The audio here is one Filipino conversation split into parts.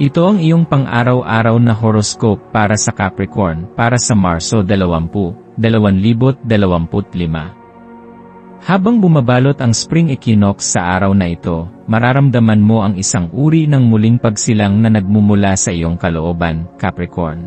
Ito ang iyong pang-araw-araw na horoscope para sa Capricorn para sa Marso 20, 2025. Habang bumabalot ang spring equinox sa araw na ito, mararamdaman mo ang isang uri ng muling pagsilang na nagmumula sa iyong kalooban, Capricorn.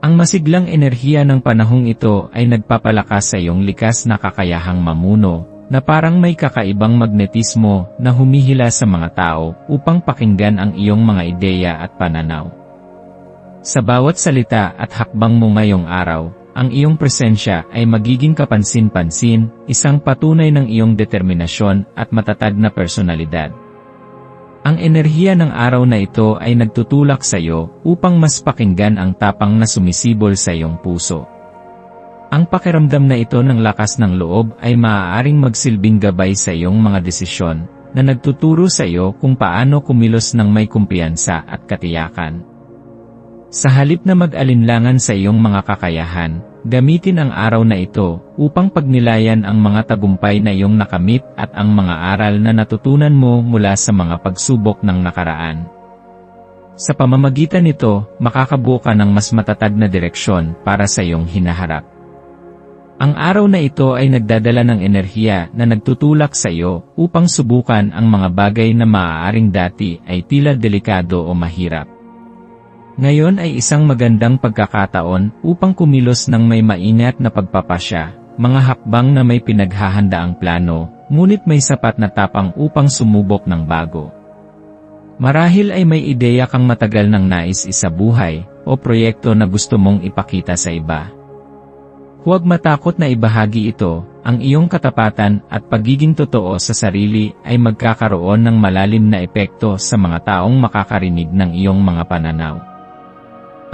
Ang masiglang enerhiya ng panahong ito ay nagpapalakas sa iyong likas na kakayahang mamuno, na parang may kakaibang magnetismo na humihila sa mga tao upang pakinggan ang iyong mga ideya at pananaw. Sa bawat salita at hakbang mo ngayong araw, ang iyong presensya ay magiging kapansin-pansin, isang patunay ng iyong determinasyon at matatag na personalidad. Ang enerhiya ng araw na ito ay nagtutulak sa iyo upang mas pakinggan ang tapang na sumisibol sa iyong puso. Ang pakiramdam na ito ng lakas ng loob ay maaaring magsilbing gabay sa iyong mga desisyon, na nagtuturo sa iyo kung paano kumilos ng may kumpiyansa at katiyakan. Sa halip na mag-alinlangan sa iyong mga kakayahan, gamitin ang araw na ito upang pagnilayan ang mga tagumpay na iyong nakamit at ang mga aral na natutunan mo mula sa mga pagsubok ng nakaraan. Sa pamamagitan nito, makakabuo ka ng mas matatag na direksyon para sa iyong hinaharap. Ang araw na ito ay nagdadala ng enerhiya na nagtutulak sa iyo upang subukan ang mga bagay na maaaring dati ay tila delikado o mahirap. Ngayon ay isang magandang pagkakataon upang kumilos ng may maingat na pagpapasya, mga hakbang na may pinaghahandaang plano, ngunit may sapat na tapang upang sumubok ng bago. Marahil ay may ideya kang matagal ng nais isabuhay, o proyekto na gusto mong ipakita sa iba. Huwag matakot na ibahagi ito, ang iyong katapatan at pagiging totoo sa sarili ay magkakaroon ng malalim na epekto sa mga taong makakarinig ng iyong mga pananaw.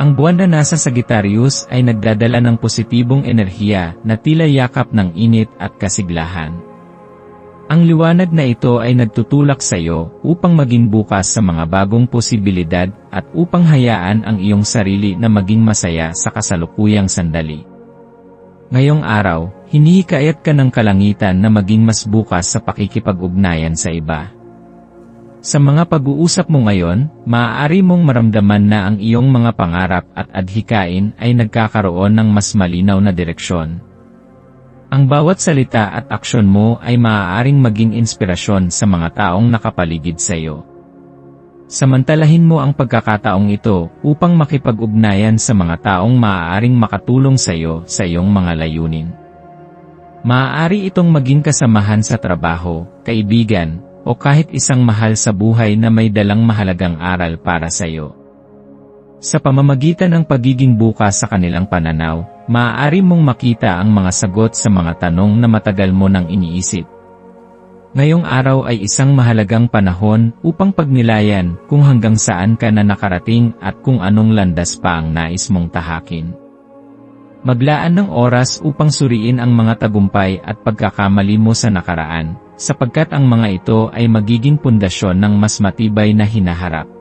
Ang buwan na nasa Sagittarius ay nagdadala ng positibong enerhiya na tila yakap ng init at kasiglahan. Ang liwanag na ito ay nagtutulak sa iyo upang maging bukas sa mga bagong posibilidad at upang hayaan ang iyong sarili na maging masaya sa kasalukuyang sandali. Ngayong araw, hinihikayat ka ng kalangitan na maging mas bukas sa pakikipag-ugnayan sa iba. Sa mga pag-uusap mo ngayon, maaari mong maramdaman na ang iyong mga pangarap at adhikain ay nagkakaroon ng mas malinaw na direksyon. Ang bawat salita at aksyon mo ay maaaring maging inspirasyon sa mga taong nakapaligid sa iyo. Samantalahin mo ang pagkakataong ito upang makipag-ugnayan sa mga taong maaaring makatulong sa iyo sa iyong mga layunin. Maaari itong maging kasamahan sa trabaho, kaibigan, o kahit isang mahal sa buhay na may dalang mahalagang aral para sa iyo. Sa pamamagitan ng pagiging bukas sa kanilang pananaw, maaari mong makita ang mga sagot sa mga tanong na matagal mo nang iniisip Ngayong araw ay isang mahalagang panahon upang pagnilayan kung hanggang saan ka na nakarating at kung anong landas pa ang nais mong tahakin. Maglaan ng oras upang suriin ang mga tagumpay at pagkakamali mo sa nakaraan, sapagkat ang mga ito ay magiging pundasyon ng mas matibay na hinaharap.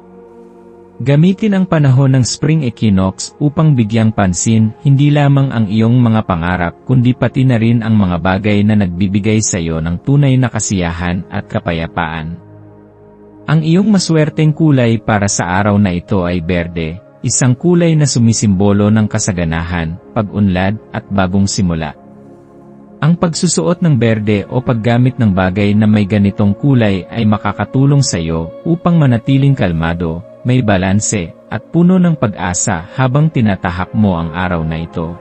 Gamitin ang panahon ng spring equinox upang bigyang pansin hindi lamang ang iyong mga pangarap kundi pati na rin ang mga bagay na nagbibigay sa iyo ng tunay na kasiyahan at kapayapaan. Ang iyong maswerteng kulay para sa araw na ito ay berde, isang kulay na sumisimbolo ng kasaganahan, pag-unlad at bagong simula. Ang pagsusuot ng berde o paggamit ng bagay na may ganitong kulay ay makakatulong sa iyo upang manatiling kalmado, may balanse, at puno ng pag-asa habang tinatahak mo ang araw na ito.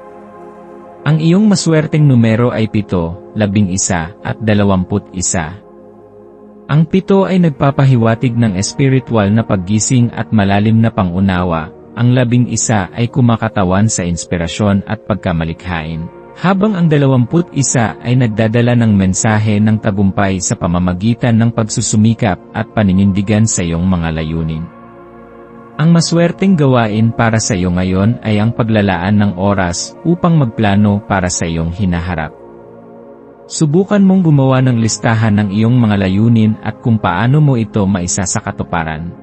Ang iyong maswerteng numero ay 7, 11, at 21. Ang pito ay nagpapahiwatig ng espiritual na paggising at malalim na pangunawa, ang labing isa ay kumakatawan sa inspirasyon at pagkamalikhain, Habang ang 21 ay nagdadala ng mensahe ng tagumpay sa pamamagitan ng pagsusumikap at paninindigan sa iyong mga layunin. Ang maswerteng gawain para sa iyo ngayon ay ang paglalaan ng oras upang magplano para sa iyong hinaharap. Subukan mong gumawa ng listahan ng iyong mga layunin at kung paano mo ito maisa sa katuparan.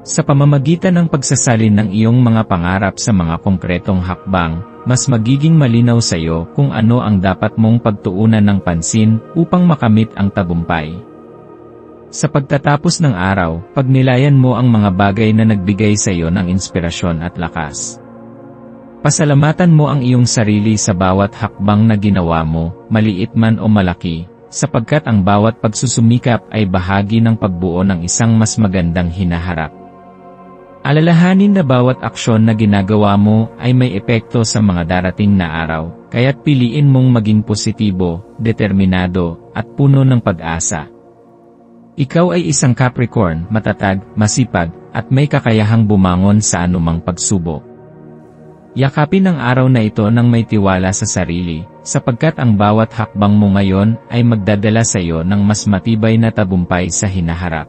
Sa pamamagitan ng pagsasalin ng iyong mga pangarap sa mga konkretong hakbang, mas magiging malinaw sa iyo kung ano ang dapat mong pagtuunan ng pansin upang makamit ang tagumpay. Sa pagtatapos ng araw, pagnilayan mo ang mga bagay na nagbigay sa iyo ng inspirasyon at lakas. Pasalamatan mo ang iyong sarili sa bawat hakbang na ginawa mo, maliit man o malaki, sapagkat ang bawat pagsusumikap ay bahagi ng pagbuo ng isang mas magandang hinaharap. Alalahanin na bawat aksyon na ginagawa mo ay may epekto sa mga darating na araw, kaya't piliin mong maging positibo, determinado, at puno ng pag-asa. Ikaw ay isang Capricorn, matatag, masipag, at may kakayahang bumangon sa anumang pagsubok. Yakapin ang araw na ito ng may tiwala sa sarili, sapagkat ang bawat hakbang mo ngayon ay magdadala sa iyo ng mas matibay na tagumpay sa hinaharap.